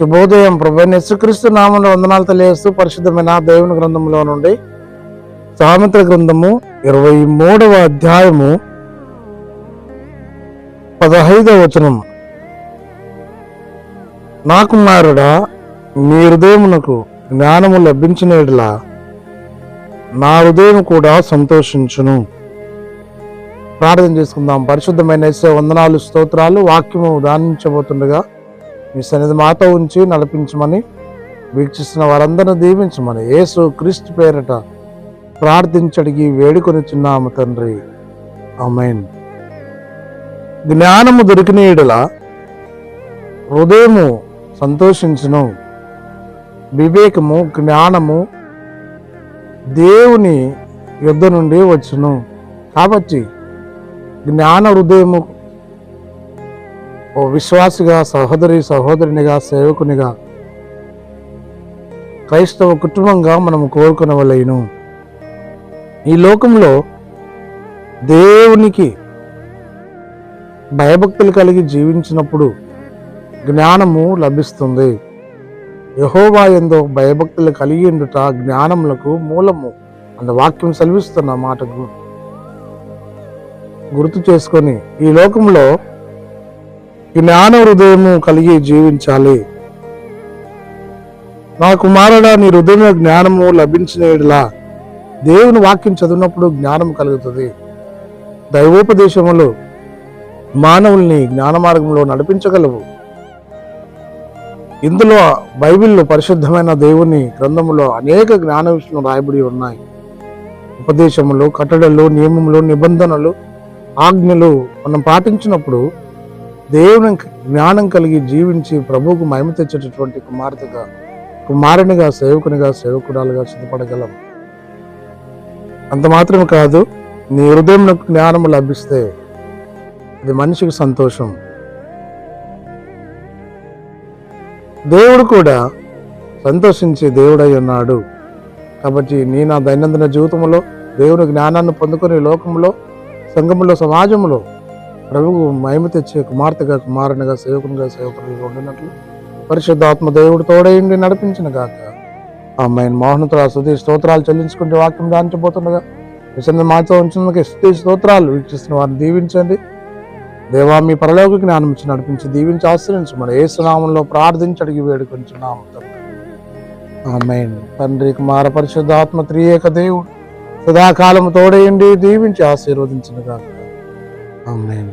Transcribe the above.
శుభోదయం ప్రభు. యేసుక్రీస్తు నామంలో వందనాలు తెలియస్తూ పరిశుద్ధమైన దేవుని గ్రంథంలో నుండి సామెత గ్రంథము ఇరవై మూడవ అధ్యాయము పదహైదవ వచనం. నా కుమారుడా నీ హృదయమునకు జ్ఞానము లభించినట్లా నా హృదయం కూడా సంతోషించును. ప్రార్థన చేసుకుందాం. పరిశుద్ధమైన వందనాలు స్తోత్రాలు వాక్యము దానించబోతుండగా మీ సన్నిధి మాతో ఉంచి నడిపించమని వీక్షిస్తున్న వారందరిని దీవించమని యేసు క్రీస్తు పేరట ప్రార్థించడిగి వేడుకొని చిన్నాము తండ్రి. అమైన్ జ్ఞానము దొరికిన ఎడల హృదయము సంతోషించును. వివేకము జ్ఞానము దేవుని యుద్ధ నుండి వచ్చును. కాబట్టి జ్ఞాన హృదయము ఓ విశ్వాసిగా సహోదరి సహోదరునిగా సేవకునిగా క్రైస్తవ కుటుంబంగా మనం కోరుకునవలేను. ఈ లోకంలో దేవునికి భయభక్తులు కలిగి జీవించినప్పుడు జ్ఞానము లభిస్తుంది. యహోవా ఎందో భయభక్తులు కలిగి ఉండుట జ్ఞానములకు మూలము అన్న వాక్యం సెలవిస్తున్న మాటకు గుర్తు చేసుకొని ఈ లోకంలో జ్ఞాన హృదయము కలిగి జీవించాలి. నా కుమారుడా నీ హృదయంలో జ్ఞానము లభించినలా దేవుని వాక్యం చదివినప్పుడు జ్ఞానం కలుగుతుంది. దైవోపదేశములు మానవుల్ని జ్ఞాన మార్గంలో నడిపించగలవు. ఇందులో బైబిల్లో పరిశుద్ధమైన దేవుని గ్రంథములో అనేక జ్ఞాన విషయంలో రాయబడి ఉన్నాయి. ఉపదేశములు కట్టడలు నియమములు నిబంధనలు ఆజ్ఞలు మనం పాటించినప్పుడు దేవుని జ్ఞానం కలిగి జీవించి ప్రభువుకు మహిమ తెచ్చేటటువంటి కుమార్తెగా కుమారునిగా సేవకునిగా సేవకురాలుగా సిద్ధపడగలం. అంత మాత్రమే కాదు నీ హృదయం జ్ఞానము లభిస్తే అది మనిషికి సంతోషం. దేవుడు కూడా సంతోషించే దేవుడై ఉన్నాడు. కాబట్టి నీ నా దైనందిన జీవితంలో దేవుని జ్ఞానాన్ని పొందుకునే లోకంలో సంఘంలో సమాజంలో ప్రభువు మహిమ తెచ్చే కుమార్తెగా కుమారునిగా సేవకునిగా సేవకునిగా ఉండినట్లు పరిశుద్ధాత్మ దేవుడు తోడైండి నడిపించిన గాక. అమ్మాయిని మోహనతో స్థుతి స్తోత్రాలు చెల్లించుకుంటే వాక్యం దాంచబోతుండగా విషయం మాతో ఉంచినందుకు స్థుతి స్తోత్రాలు వీక్షిస్తున్న వారిని దీవించండి. దేవా మీ పరలోక జ్ఞానం ఇచ్చి నడిపించి దీవించి ఆశ్రయించి మన ఏసునామంలో ప్రార్థించడికి వేడుకొంచున్నాము ఆమె తండ్రి. కుమార పరిశుద్ధాత్మ త్రియేక దేవుడు సదాకాలం తోడేయండి దీవించి ఆశీర్వదించిన కాక ఆమెన్.